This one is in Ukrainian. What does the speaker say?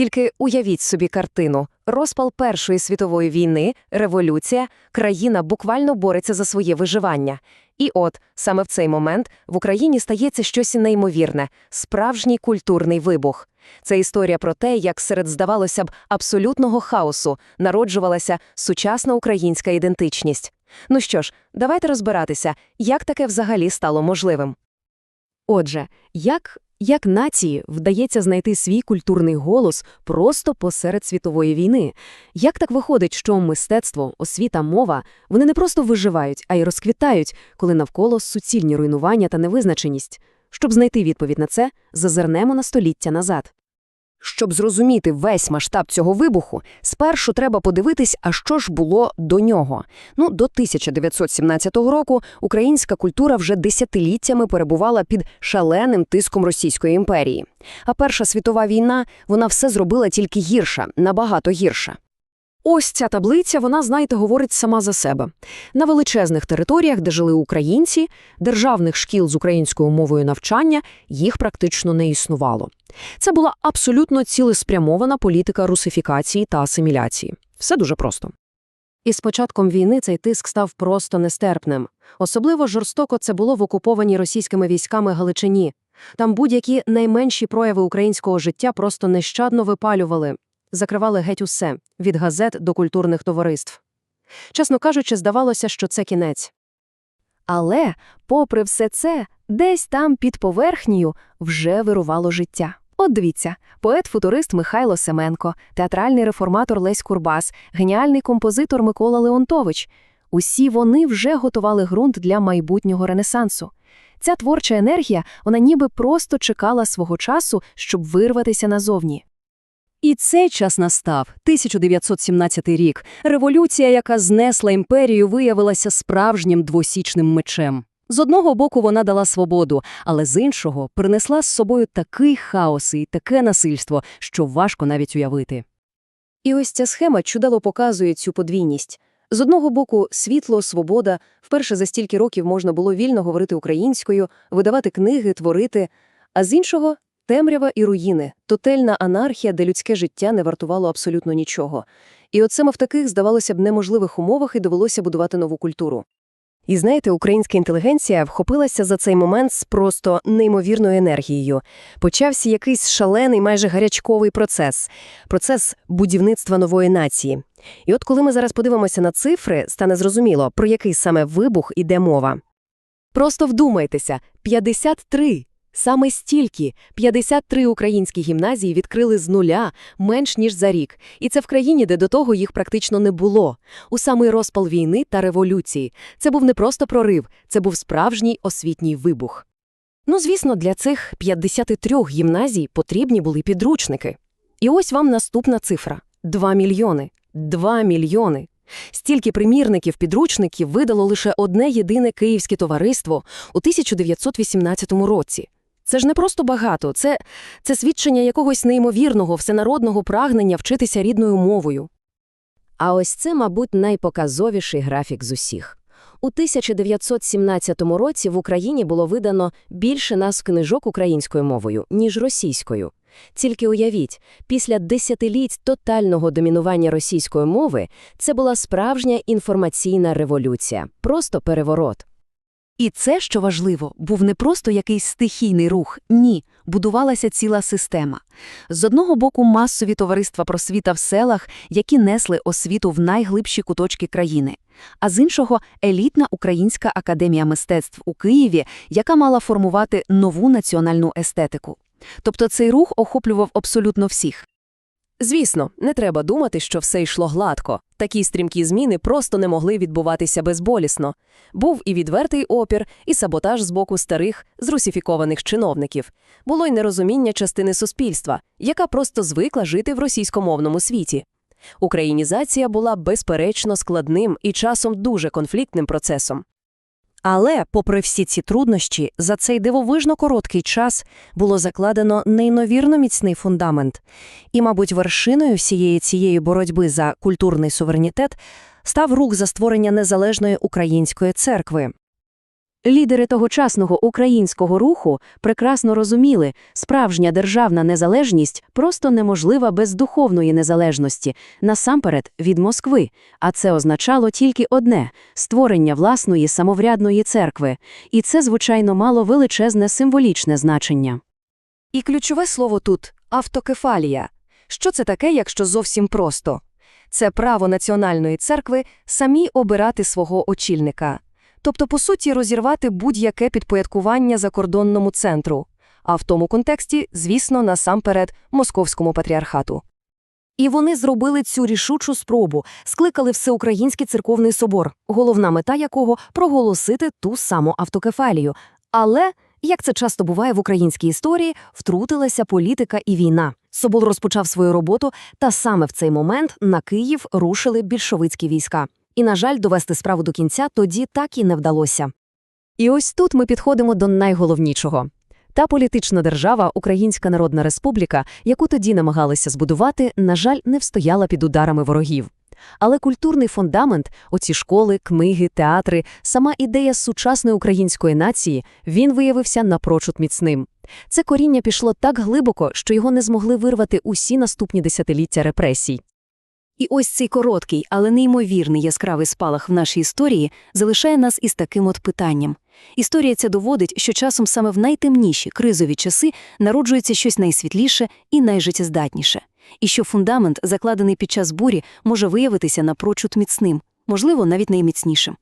Тільки уявіть собі картину: розпал Першої світової війни, революція, країна буквально бореться за своє виживання. І от саме в цей момент в Україні стається щось неймовірне справжній культурний вибух. Це історія про те, як серед, здавалося б, абсолютного хаосу народжувалася сучасна українська ідентичність. Ну що ж, давайте розбиратися, як таке взагалі стало можливим. Отже, як, як нації вдається знайти свій культурний голос просто посеред світової війни? Як так виходить, що мистецтво, освіта, мова вони не просто виживають, а й розквітають, коли навколо суцільні руйнування та невизначеність? Щоб знайти відповідь на це, зазирнемо на століття назад. Щоб зрозуміти весь масштаб цього вибуху, спершу треба подивитись, а що ж було до нього. Ну, до 1917 року українська культура вже десятиліттями перебувала під шаленим тиском Російської імперії. А Перша світова війна, вона все зробила тільки гірша, набагато гірша. Ось ця таблиця, вона, знаєте, говорить сама за себе. На величезних територіях, де жили українці, державних шкіл з українською мовою навчання, їх практично не існувало. Це була абсолютно цілеспрямована політика русифікації та асиміляції. Все дуже просто. І з початком війни цей тиск став просто нестерпним. Особливо жорстоко це було в окупованій російськими військами Галичині. Там будь-які найменші прояви українського життя просто нещадно випалювали, закривали геть усе – від газет до культурних товариств. Чесно кажучи, здавалося, що це кінець. Але, попри все це, десь там під поверхнею вже вирувало життя. От дивіться, поет-футурист Михайло Семенко, театральний реформатор Лесь Курбас, геніальний композитор Микола Леонтович. Усі вони вже готували ґрунт для майбутнього ренесансу. Ця творча енергія, вона ніби просто чекала свого часу, щоб вирватися назовні. І цей час настав, 1917 рік. Революція, яка знесла імперію, виявилася справжнім двосічним мечем. З одного боку вона дала свободу, але з іншого принесла з собою такий хаос і таке насильство, що важко навіть уявити. І ось ця схема чудово показує цю подвійність. З одного боку, світло, свобода, вперше за стільки років можна було вільно говорити українською, видавати книги, творити, а з іншого темрява і руїни, тотельна анархія, де людське життя не вартувало абсолютно нічого. І от саме в таких, здавалося б, неможливих умовах і довелося будувати нову культуру. І знаєте, українська інтелігенція вхопилася за цей момент з просто неймовірною енергією. Почався якийсь шалений, майже гарячковий процес процес будівництва нової нації. І от коли ми зараз подивимося на цифри, стане зрозуміло, про який саме вибух іде мова. Просто вдумайтеся, 53! Саме стільки 53 українські гімназії відкрили з нуля менш ніж за рік, і це в країні, де до того їх практично не було. У самий розпал війни та революції. Це був не просто прорив, це був справжній освітній вибух. Ну, звісно, для цих 53 гімназій потрібні були підручники. І ось вам наступна цифра: 2 мільйони. 2 мільйони. Стільки примірників підручників видало лише одне єдине київське товариство у 1918 році. Це ж не просто багато, це, це свідчення якогось неймовірного, всенародного прагнення вчитися рідною мовою. А ось це, мабуть, найпоказовіший графік з усіх. У 1917 році в Україні було видано більше нас книжок українською мовою, ніж російською. Тільки уявіть, після десятиліть тотального домінування російської мови це була справжня інформаційна революція, просто переворот. І це, що важливо, був не просто якийсь стихійний рух, ні, будувалася ціла система. З одного боку, масові товариства просвіта в селах, які несли освіту в найглибші куточки країни, а з іншого елітна Українська академія мистецтв у Києві, яка мала формувати нову національну естетику. Тобто цей рух охоплював абсолютно всіх. Звісно, не треба думати, що все йшло гладко. Такі стрімкі зміни просто не могли відбуватися безболісно. Був і відвертий опір, і саботаж з боку старих, зрусифікованих чиновників. Було й нерозуміння частини суспільства, яка просто звикла жити в російськомовному світі. Українізація була безперечно складним і часом дуже конфліктним процесом. Але, попри всі ці труднощі, за цей дивовижно короткий час було закладено неймовірно міцний фундамент. І, мабуть, вершиною всієї цієї боротьби за культурний суверенітет став рух за створення незалежної української церкви. Лідери тогочасного українського руху прекрасно розуміли, справжня державна незалежність просто неможлива без духовної незалежності, насамперед від Москви, а це означало тільки одне – створення власної самоврядної церкви. І це, звичайно, мало величезне символічне значення. І ключове слово тут – автокефалія. Що це таке, якщо зовсім просто? Це право національної церкви самі обирати свого очільника. Тобто, по суті, розірвати будь-яке підпорядкування закордонному центру. А в тому контексті, звісно, насамперед, московському патріархату. І вони зробили цю рішучу спробу, скликали Всеукраїнський церковний собор, головна мета якого – проголосити ту саму автокефалію. Але, як це часто буває в українській історії, втрутилася політика і війна. Собор розпочав свою роботу, та саме в цей момент на Київ рушили більшовицькі війська. І, на жаль, довести справу до кінця тоді так і не вдалося. І ось тут ми підходимо до найголовнішого. Та політична держава, Українська Народна Республіка, яку тоді намагалися збудувати, на жаль, не встояла під ударами ворогів. Але культурний фундамент, оці школи, книги, театри, сама ідея сучасної української нації, він виявився напрочуд міцним. Це коріння пішло так глибоко, що його не змогли вирвати усі наступні десятиліття репресій. І ось цей короткий, але неймовірний яскравий спалах в нашій історії залишає нас із таким от питанням. Історія ця доводить, що часом саме в найтемніші кризові часи народжується щось найсвітліше і найжиттєздатніше. І що фундамент, закладений під час бурі, може виявитися напрочуд міцним, можливо, навіть найміцнішим.